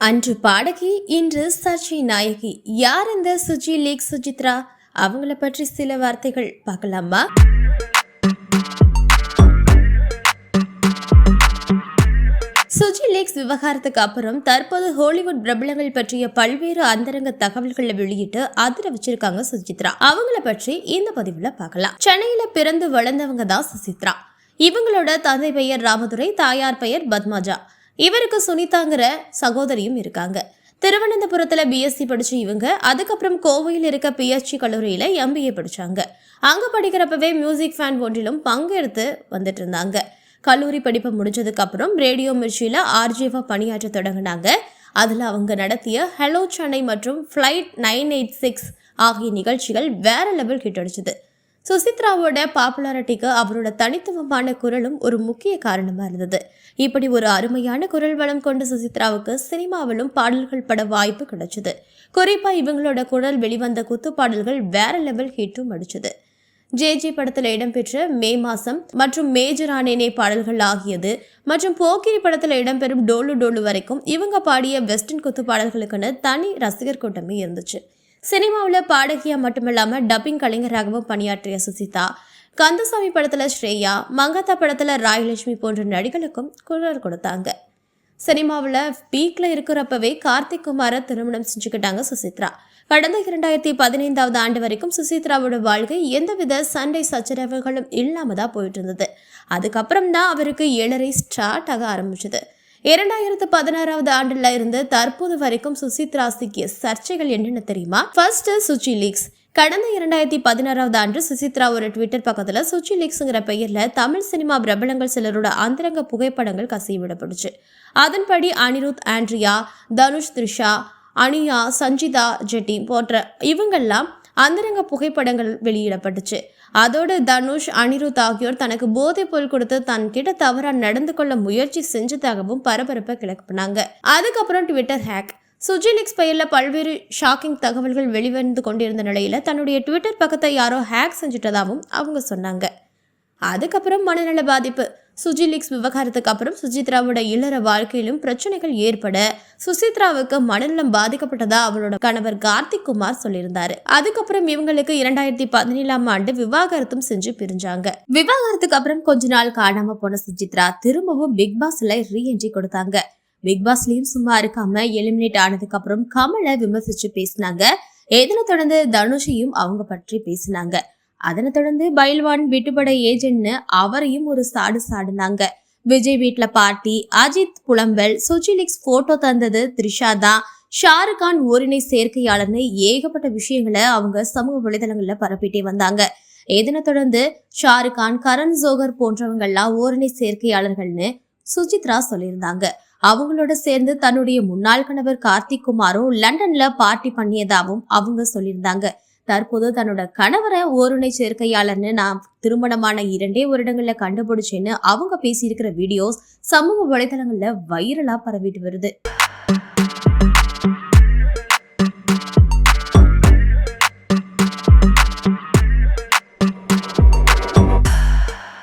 அன்று பாடகி இன்று சர்ச்சை நாயகி. யார் இந்த சுஜி லேக் சுஜித்ரா? அவங்கள பற்றி சில வார்த்தைகள் பார்க்கலாமா? சுஜி லேக்ஸ் விவகாரத்துக்கு அப்புறம் தற்போது ஹாலிவுட் பிரபலங்கள் பற்றிய பல்வேறு அந்தரங்க தகவல்களை வெளியிட்டு அதிர வச்சிருக்காங்க சுஜித்ரா. அவங்கள பற்றி இந்த பதிவுல பார்க்கலாம். சென்னையில பிறந்து வளர்ந்தவங்க தான் சுசித்ரா இவங்களோட தந்தை பெயர் ராமதுரை தாயார் பெயர் பத்மாஜா. இவருக்கு சுனிதாங்கிற சகோதரியும் இருக்காங்க. திருவனந்தபுரத்தில் பிஎஸ்சி படிச்ச இவங்க அதுக்கப்புறம் கோவையில் இருக்க பிஹெச்சி கல்லூரியில் எம்பிஏ படித்தாங்க அங்கே படிக்கிறப்பவே மியூசிக் ஃபேன் ஒன்றிலும் பங்கெடுத்து வந்துட்டு இருந்தாங்க கல்லூரி படிப்பு முடிஞ்சதுக்கப்புறம் ரேடியோ மிர்ச்சியில் ஆர்ஜேவா பணியாற்ற தொடங்கினாங்க. அதில் அவங்க நடத்திய ஹலோ சென்னை மற்றும் ஃப்ளைட் நைன் எயிட் சிக்ஸ் ஆகிய நிகழ்ச்சிகள் வேற லெவல் ஹிட் சுசித்ராவோட பாப்புலாரிட்டிக்கு அவரோட தனித்துவமான குரலும் ஒரு முக்கிய காரணமாக இருந்தது. இப்படி ஒரு அருமையான குரல் வளம் கொண்ட சுசித்ராவுக்கு சினிமாவிலும் பாடல்கள் பட வாய்ப்பு கிடைச்சது. குறிப்பாக இவங்களோட குரல் வெளிவந்த குத்து பாடல்கள் வேற லெவல் ஹிட்டும் அடிச்சது. ஜேஜி படத்தில் இடம்பெற்ற மே மாசம் மற்றும் மேஜரானேனே பாடல்கள் ஆகியது மற்றும் போக்கிரி படத்தில் இடம்பெறும் டோலு டோலு வரைக்கும் இவங்க பாடிய வெஸ்டர்ன் குத்து பாடல்களுக்குன்னு தனி ரசிகர் கூட்டமே இருந்துச்சு. சினிமாவில் பாடகியா மட்டுமில்லாமல் டப்பிங் கலைஞராகவும் பணியாற்றிய சுசிதா கந்தசாமி படத்தில் ஸ்ரேயா மங்கத்தா படத்தில் ராயலட்சுமி போன்ற நடிகளுக்கும் குரல் கொடுத்தாங்க. சினிமாவில் பீக்கில் இருக்கிறப்பவே கார்த்திக் குமாரை திருமணம் செஞ்சுக்கிட்டாங்க சுசித்ரா. கடந்த இரண்டாயிரத்தி பதினைந்தாவது ஆண்டு வரைக்கும் சுசித்ராவோட வாழ்க்கை எந்தவித சண்டை சச்சரவுகளும் இல்லாமல் தான் போயிட்டு இருந்தது. அதுக்கப்புறம் தான் அவருக்கு ஏழரை ஸ்டார்ட் ஆக ஆரம்பிச்சது. இரண்டாயிரத்து பதினாறாவது ஆண்டுல இருந்து தற்போது வரைக்கும் சுசித்ரா சிக்கிய சர்ச்சைகள் என்னென்ன தெரியுமா? First Suchi leaks. கடந்த இரண்டாயிரத்தி பதினாறாவது ஆண்டு சுசித்ரா ஒரு ட்விட்டர் பக்கத்துல சுச்சி லீக்ஸ்ங்கிற பெயர்ல தமிழ் சினிமா பிரபலங்கள் சிலரோட அந்தரங்க புகைப்படங்கள் கசிவிடப்படுச்சு அதன்படி அனிருத் ஆண்ட்ரியா தனுஷ் த்ரிஷா அனியா சஞ்சிதா ஜெட்டி போன்ற இவங்கெல்லாம் அந்தரங்க புகைப்படங்கள் வெளியிடப்பட்டுச்சு. அதோடு தனுஷ் அனிருத் ஆகியோர் தனக்கு போதைப் பொருள் கொடுத்து தன் கிட்ட தவறா நடந்து கொள்ள முயற்சி செஞ்சதாகவும் பரபரப்பை கிளப்பினாங்க. அதுக்கப்புறம் ட்விட்டர் ஹேக். சுஜிலிக்ஸ் பெயரில் பல்வேறு ஷாக்கிங் தகவல்கள் வெளிவந்து கொண்டிருந்த நிலையில் தன்னுடைய ட்விட்டர் பக்கத்தை யாரோ ஹேக் செஞ்சுட்டதாகவும் அவங்க சொன்னாங்க. அதுக்கப்புறம் மனநல பாதிப்பு. சுஜிலிக்ஸ் விவகாரத்துக்கு அப்புறம் சுஜித்ராவோட இல்லற வாழ்க்கையிலும் பிரச்சனைகள் ஏற்பட சுசித்ராவுக்கு மனநலம் பாதிக்கப்பட்டதா அவளோட கணவர் கார்த்திக் குமார் சொல்லியிருந்தாரு. அதுக்கப்புறம் இவங்களுக்கு இரண்டாயிரத்தி பதினேழாம் ஆண்டு விவாகரத்தும் செஞ்சு பிரிஞ்சாங்க. விவாகரத்துக்கு அப்புறம் கொஞ்ச நாள் காணாம போன சுஜித்ரா திரும்பவும் பிக் பாஸ்ல ரீஎன்ட்ரி கொடுத்தாங்க. பிக் பாஸ்லயும் சும்மா இருக்காம எலிமினேட் ஆனதுக்கு அப்புறம் கமலை விமர்சிச்சு பேசினாங்க. இதனை தொடர்ந்து தனுஷையும் அவங்க பற்றி பேசினாங்க. அதனை தொடர்ந்து பைல்வான் விட்டுப்பட ஏஜென்ட்னு அவரையும் ஒரு சாடு சாடுனாங்க. விஜய் வீட்டில் பாட்டி அஜித் புலம்பல் சுஜிலிக்ஸ் போட்டோ தந்தது த்ரிஷா தான். ஷாருக்கான் ஓரிணை ஓரினை சேர்க்கையாளர்னு ஏகப்பட்ட விஷயங்களை அவங்க சமூக வலைதளங்களில் பரப்பிட்டே வந்தாங்க. இதனை தொடர்ந்து ஷாருக்கான் கரண் ஜோகர் போன்றவங்கெல்லாம் ஓரிணை சேர்க்கையாளர்கள்னு சுஜித்ரா சொல்லியிருந்தாங்க. அவங்களோட சேர்ந்து தன்னுடைய முன்னாள் கணவர் கார்த்திக் குமாரும் லண்டன்ல பார்ட்டி பண்ணியதாகவும் அவங்க சொல்லியிருந்தாங்க. தற்போது தன்னோட கணவரை ஓருணை சேர்க்கையாளர்னு நான் திருமணமான இரண்டே வருடங்கள்ல கண்டுபிடிச்சேன்னு அவங்க பேசியிருக்கிற வீடியோஸ் சமூக வலைதளங்கள்ல வைரலா பரவிட்டு வருது.